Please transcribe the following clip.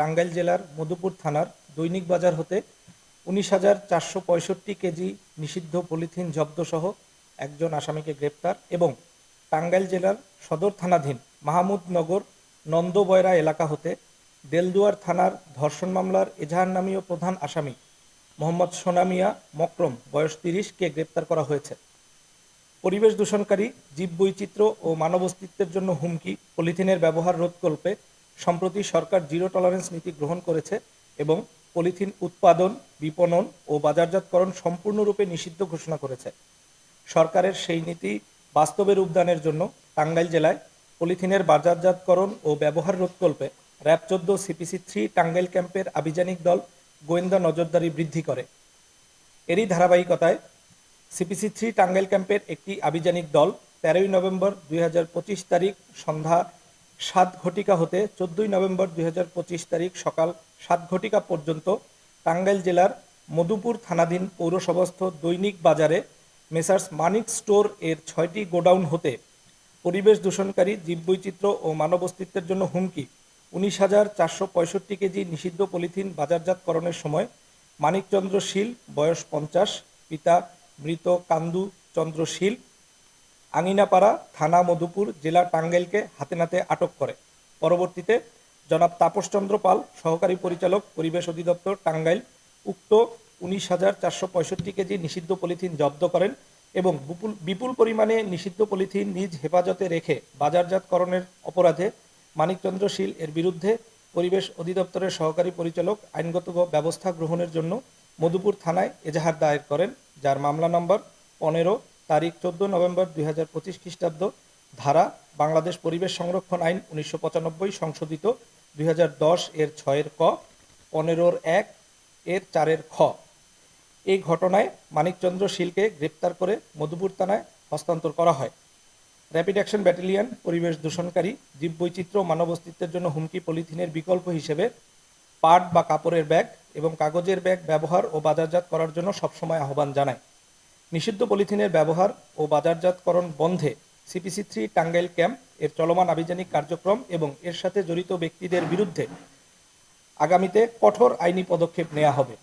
টাঙ্গাইল জেলার মধুপুর থানার দৈনিক বাজার হতে উনিশ হাজার চারশো পঁয়ষট্টি কেজি নিষিদ্ধ পলিথিন জব্দসহ একজন আসামিকে গ্রেপ্তার এবং টাঙ্গাইল জেলার সদর থানাধীন মাহমুদনগর নন্দবয়রা এলাকা হতে দেলদুয়ার থানার ধর্ষণ মামলার এজাহার নামীয় প্রধান আসামি মোহাম্মদ সোনামিয়া মকরম, বয়স তিরিশকে গ্রেপ্তার করা হয়েছে। পরিবেশ দূষণকারী জীববৈচিত্র্য ও মানব অস্তিত্বের জন্য হুমকি, পলিথিনের ব্যবহার রোধকল্পে সম্প্রতি সরকার জিরো টলারেন্স নীতি গ্রহণ করেছে এবং পলিথিন উৎপাদন, বিপণন ও বাজারজাতকরণ সম্পূর্ণরূপে নিষিদ্ধ ঘোষণা করেছে। সরকারের সেই নীতি বাস্তবে রূপদানের জন্য টাঙ্গাইল জেলায় পলিথিনের বাজারজাতকরণ ও ব্যবহার রোধকল্পে র্যাব চোদ্দ সিপিসি থ্রি টাঙ্গাইল ক্যাম্পের আভিযানিক দল গোয়েন্দা নজরদারি বৃদ্ধি করে। এরই ধারাবাহিকতায় সিপিসি থ্রি টাঙ্গাইল ক্যাম্পের একটি আভিযানিক দল তেরোই নভেম্বর দুই হাজার পঁচিশ তারিখ সন্ধ্যা সাত ঘটিকা হতে চোদ্দই নভেম্বর দুই হাজার পঁচিশ তারিখ সকাল সাত ঘটিকা পর্যন্ত টাঙ্গাইল জেলার মধুপুর থানাধীন পৌরসভাস্থ দৈনিক বাজারে মেসার্স মানিক স্টোর এর ছয়টি গোডাউন হতে পরিবেশ দূষণকারী জীববৈচিত্র্য ও মানব অস্তিত্বের জন্য হুমকি। উনিশ হাজার চারশো পঁয়ষট্টি কেজি নিষিদ্ধ পলিথিন বাজারজাতকরণের সময় মানিকচন্দ্র শীল, বয়স পঞ্চাশ, পিতা মৃত কান্দু চন্দ্র শীল আঙিনাপাড়া থানা মধুপুর জেলা টাঙ্গাইলকে হাতে নাতে আটক করে। পরবর্তীতে জনাব তাপসচন্দ্র পাল, সহকারী পরিচালক, পরিবেশ অধিদপ্তর টাঙ্গাইল, উক্ত উনিশ হাজার চারশো পঁয়ষট্টি কেজি নিষিদ্ধ পলিথিন জব্দ করেন এবং বিপুল বিপুল পরিমাণে নিষিদ্ধ পলিথিন নিজ হেফাজতে রেখে বাজারজাতকরণের অপরাধে মানিকচন্দ্র শীল এর বিরুদ্ধে পরিবেশ অধিদপ্তরের সহকারী পরিচালক আইনগত ব্যবস্থা গ্রহণের জন্য মধুপুর থানায় এজাহার দায়ের করেন, যার মামলা নম্বর পনেরো তারিখ চোদ্দ নভেম্বর দুই হাজার পঁচিশ খ্রিস্টাব্দ, ধারা বাংলাদেশ পরিবেশ সংরক্ষণ আইন উনিশশো পঁচানব্বই সংশোধিত দুই হাজার দশ এর ছয়ের ক, পনেরোর এক, এর চারের খ। এই ঘটনায় মানিকচন্দ্র শীলকে গ্রেপ্তার করে মধুপুর থানায় হস্তান্তর করা হয়। র্যাপিড অ্যাকশন ব্যাটালিয়ন পরিবেশ দূষণকারী জীববৈচিত্র্য মানব অস্তিত্বের জন্য হুমকি পলিথিনের বিকল্প হিসেবে পাট বা কাপড়ের ব্যাগ এবং কাগজের ব্যাগ ব্যবহার ও বাজারজাত করার জন্য সবসময় আহ্বান জানায়। নিষিদ্ধ পলিথিনের ব্যবহার ও বাজারজাতকরণ বন্ধে সিপিসি থ্রি টাঙ্গাইল ক্যাম্প এর চলমান আভিযানিক কার্যক্রম এবং এর সাথে জড়িত ব্যক্তিদের বিরুদ্ধে আগামীতে কঠোর আইনি পদক্ষেপ নেওয়া হবে।